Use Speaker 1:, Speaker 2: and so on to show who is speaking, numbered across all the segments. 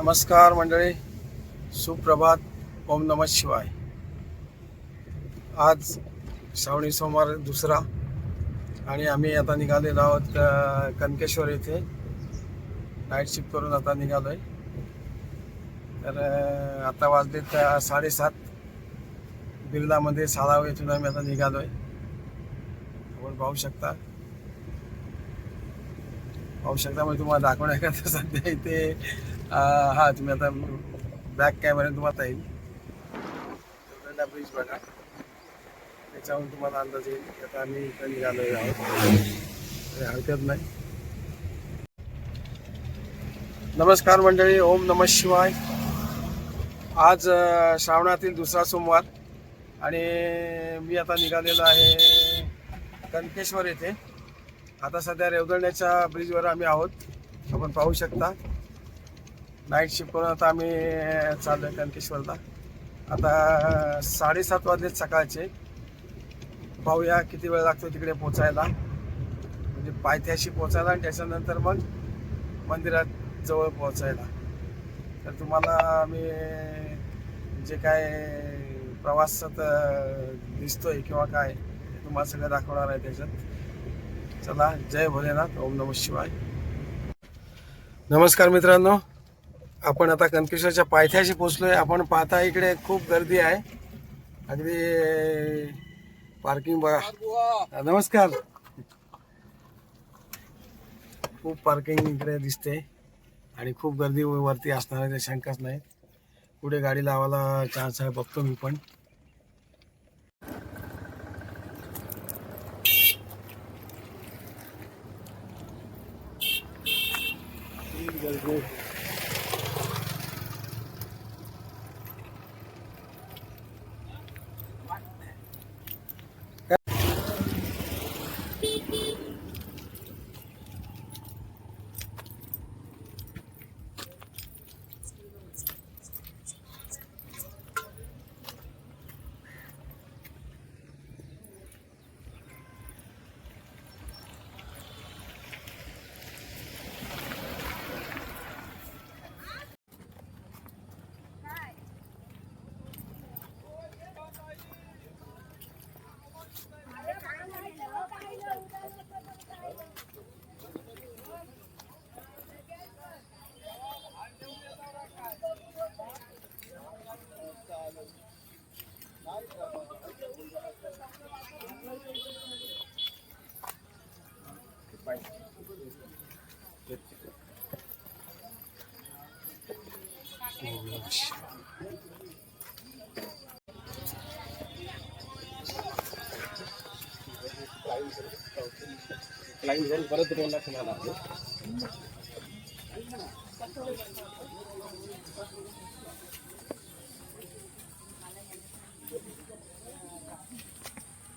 Speaker 1: नमस्कार मंडळी. सुप्रभात. ओम नम शिवाय. आज श्रावणी सोमवार दुसरा आणि आम्ही आता निघालेलो आहोत कनकेश्वर येथे. नाईट शिफ्ट करून आता निघालो आहे तर आता वाजलेत तर साडेसात. बिर्लामध्ये साळाव येथून आम्ही आता निघालो आहे आपण पाहू शकता. पाहू शकता म्हणजे तुम्हाला दाखवण्याकरता सध्या इथे हा तुम्ही आता बॅक कॅमेऱ्याने तुम्हाला येईल. ब्रिज बघा. त्याच्यावरून तुम्हाला अंदाज येईल की आता आम्ही इथं निघालो आहोत. हरकत नाही. नमस्कार मंडळी ओम नम शिवाय. आज श्रावणातील दुसरा सोमवार आणि मी आता निघालेलो आहे कनकेश्वर येथे. आता सध्या रेवदंड्याच्या ब्रिजवर आम्ही आहोत. आपण पाहू शकता. नाईट शिफ्ट करून आता आम्ही चाललो आहे कनकेश्वरला. आता साडेसात वाजलेत सकाळचे. पाहूया किती वेळ लागतो तिकडे पोचायला. म्हणजे पायथ्याशी पोचायला आणि त्याच्यानंतर मग मंदिरात जवळ पोचायला तर तुम्हाला मी जे काय प्रवासात दिसतोय किंवा काय तुम्हाला सगळं दाखवणार आहे त्याच्यात. चला जय भोलेनाथ ओम नम शिवाय. नमस्कार मित्रांनो आपण आता कनकेश्वरच्या पायथ्याशी पोचलोय आपण पाहता इकडे खूप गर्दी आहे. अगदी पार्किंग बघा. नमस्कार. खूप पार्किंग इकडे दिसते आणि खूप गर्दी वरती असणार आहे शंकाच नाही पुढे गाडी लावायला चान्स आहे बघतो मी पण. That is great. गर्दी परत रोडला तुम्हाला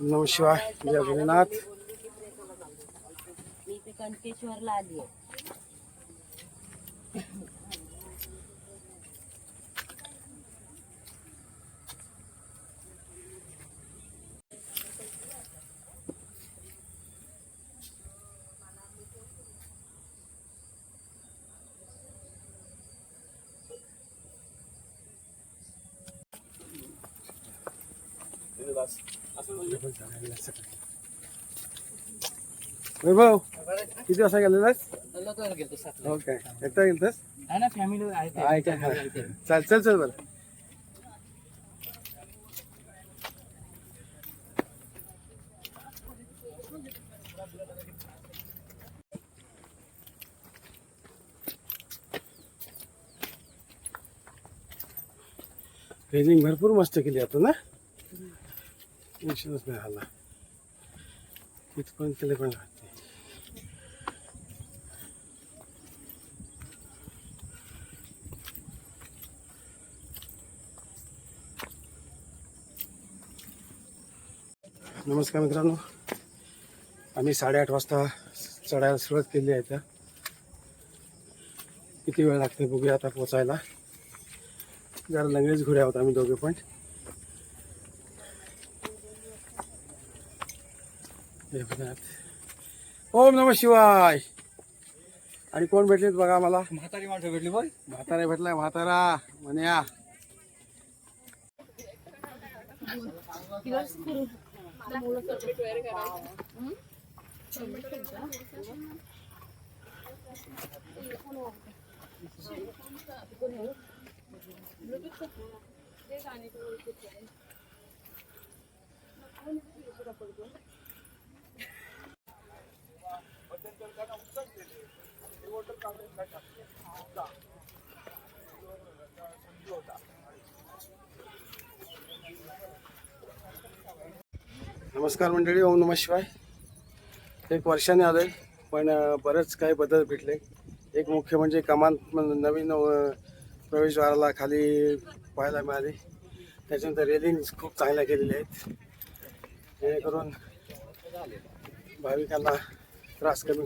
Speaker 1: नम शिवाय जय भोलेनाथ.
Speaker 2: मी इथे कणकेश्वरला आली आहे.
Speaker 1: वैभव किती वाजता गेलेलास काय एकटा गेलतास. चल चल चल बरं रेजिंग भरपूर मस्त केली आता ना टेन्शनच नाही झाला तिथपर्यंत केलं पण राहते नमस्कार मित्रांनो. आम्ही साडेआठ वाजता चढायला सुरुवात केली आहे त्या किती वेळ लागते बघूया आता पोचायला जरा लगेच घुऱ्या आहोत आम्ही दोघे पण जय भोलेनाथ ओम नम शिवाय. आणि कोण भेटलेत बघा मला
Speaker 3: म्हातारी माणसं भेटली बरं.
Speaker 1: म्हातारा भेटलाय म्हातारा. म्हणे नमस्कार मंडळी ओम नम शिवाय. एक वर्षाने आले पण बरंच बरेच काही बदल भेटले. एक मुख्य म्हणजे कमान नवीन प्रवेशद्वाराला खाली पाहायला मिळाली. त्याच्यानंतर रेलिंग खूप चांगल्या केलेल्या आहेत. जेणेकरून भाविकांना त्रास कमी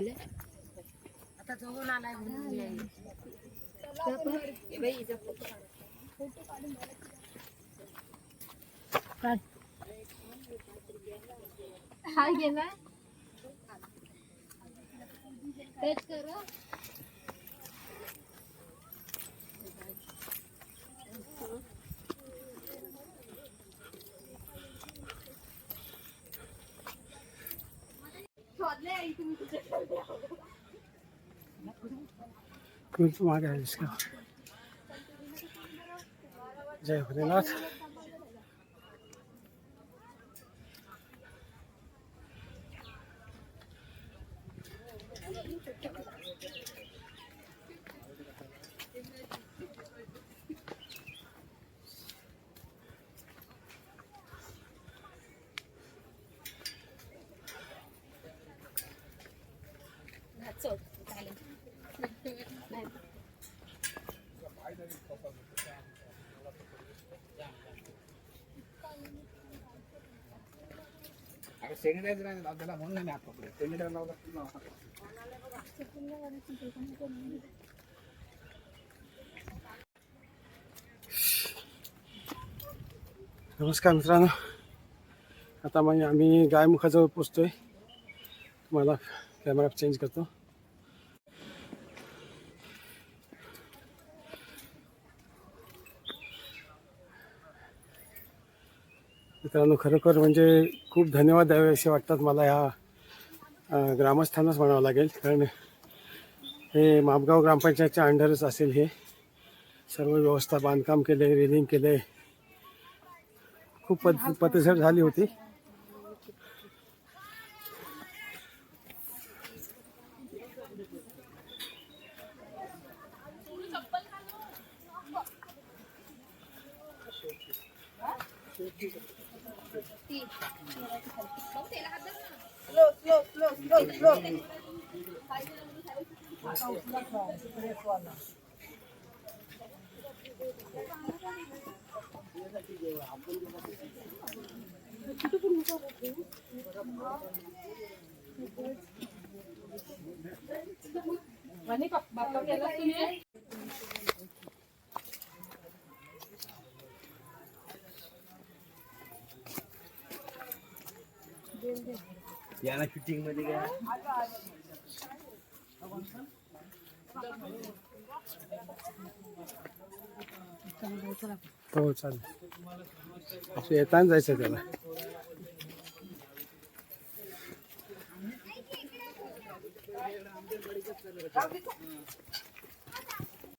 Speaker 1: आलेत
Speaker 2: आता जवळून आलाय म्हणून.
Speaker 4: हा गेला. तेच कर.
Speaker 1: मागे आहेस का? जय भोलेनाथ.
Speaker 3: सॅनिटायझर आहे ना, त्याला म्हणून नाही हात पकडले सॅनिटायझर लावला
Speaker 1: नमस्कार मित्रांनो. आता म्हणजे आम्ही गायमुखाजवळ पोचतो आहे तुम्हाला कॅमेरा चेंज करतो. मित्रांनो खरोखर म्हणजे खूप धन्यवाद द्यावे असे वाटतात मला ह्या ग्रामस्थानच ग्रामस्थांनाच म्हणावं लागेल. कारण हे मापगाव ग्रामपंचायतच्या अंडरच असेल हे. सर्व व्यवस्था बांधकाम केले रेलिंग केले. खूप पद पतझड झाली होती.
Speaker 3: মানে বাপ্পা কেলা या शूटिंगमध्ये काय
Speaker 1: हो चालेल. असं येताना जायचं त्याला.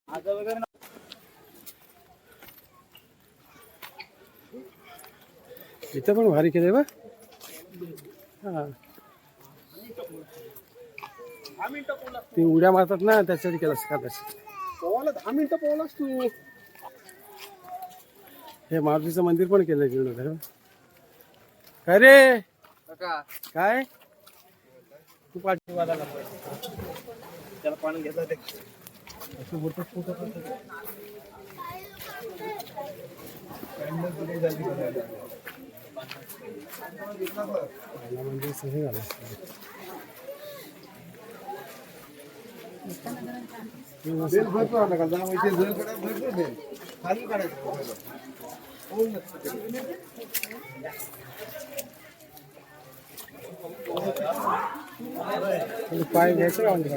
Speaker 3: आता वगैरे
Speaker 1: इथं पण भारी केलं बा हा
Speaker 3: दहा मिनिटं पोहला
Speaker 1: ते उड्या मारतात ना त्याच्यासाठी केलं कदाचित
Speaker 3: पोहला दहा मिनिटं पोहलास तू.
Speaker 1: हे मारुतीचं मंदिर पण केलंय जीवनात काय रे? काय? तू पाठी
Speaker 3: त्याला पाणी घेता ते.
Speaker 1: म्हणजे सही झालं
Speaker 3: खाली काढायचं
Speaker 1: म्हणजे पाय घ्यायचं का म्हणजे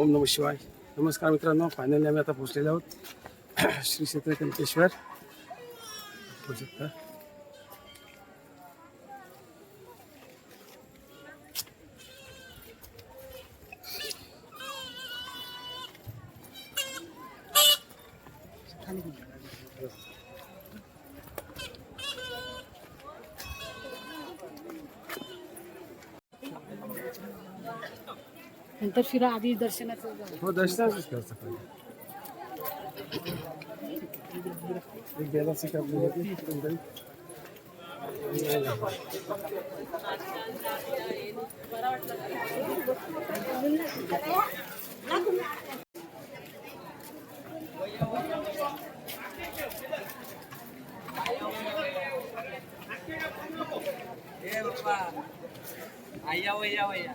Speaker 1: ओम नम शिवाय. नमस्कार मित्रांनो फायनली आम्ही आता पोहोचलेले आहोत. श्री क्षेत्र कनकेश्वर
Speaker 5: नंतर फिरा आधी दर्शनाचं
Speaker 1: हो दर्शनाच करता पाहिजे एक बेलाची कापली होती అయ్యా అయ్యా అయ్యా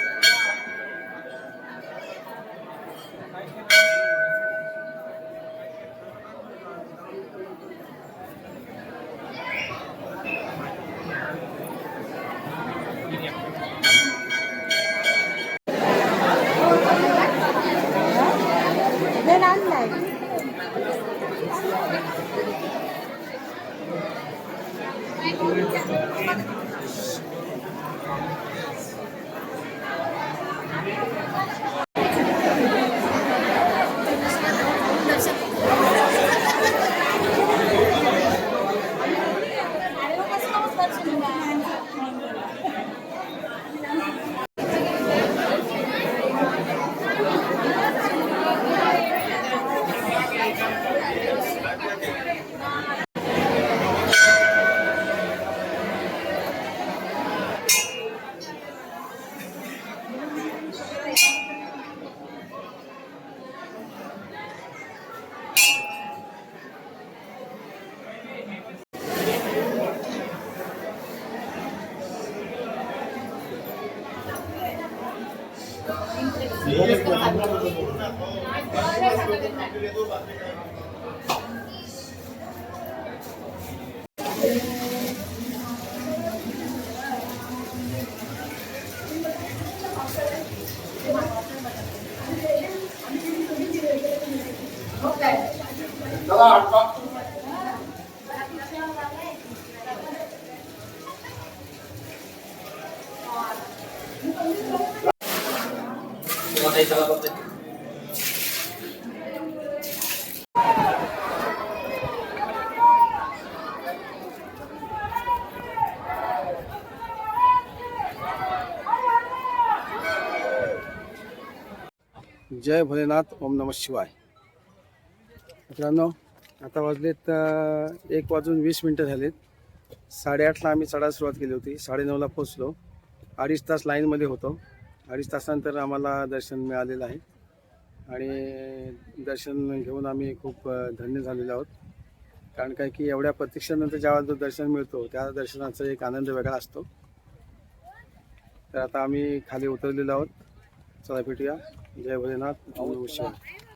Speaker 1: आपली होती, जय भोलेनाथ ओम नमः शिवाय. मित्रांनो आता वाजलेत एक वाजून वीस मिनटं झालेत. साडेआठला आम्ही चढायला सुरुवात केली होती. साडेनऊला पोचलो अडीच तास लाईनमध्ये होतो. अडीच तासानंतर आम्हाला दर्शन मिळालेलं आहे. आणि दर्शन घेऊन आम्ही खूप धन्य झालेलो आहोत. कारण काय की एवढ्या प्रतीक्षेनंतर जेव्हा जो दर्शन मिळतो त्या दर्शनाचा एक आनंद वेगळा असतो. तर आता आम्ही खाली उतरलेलो आहोत. चला भेटूया. जय भोलेनाथ. शिवाय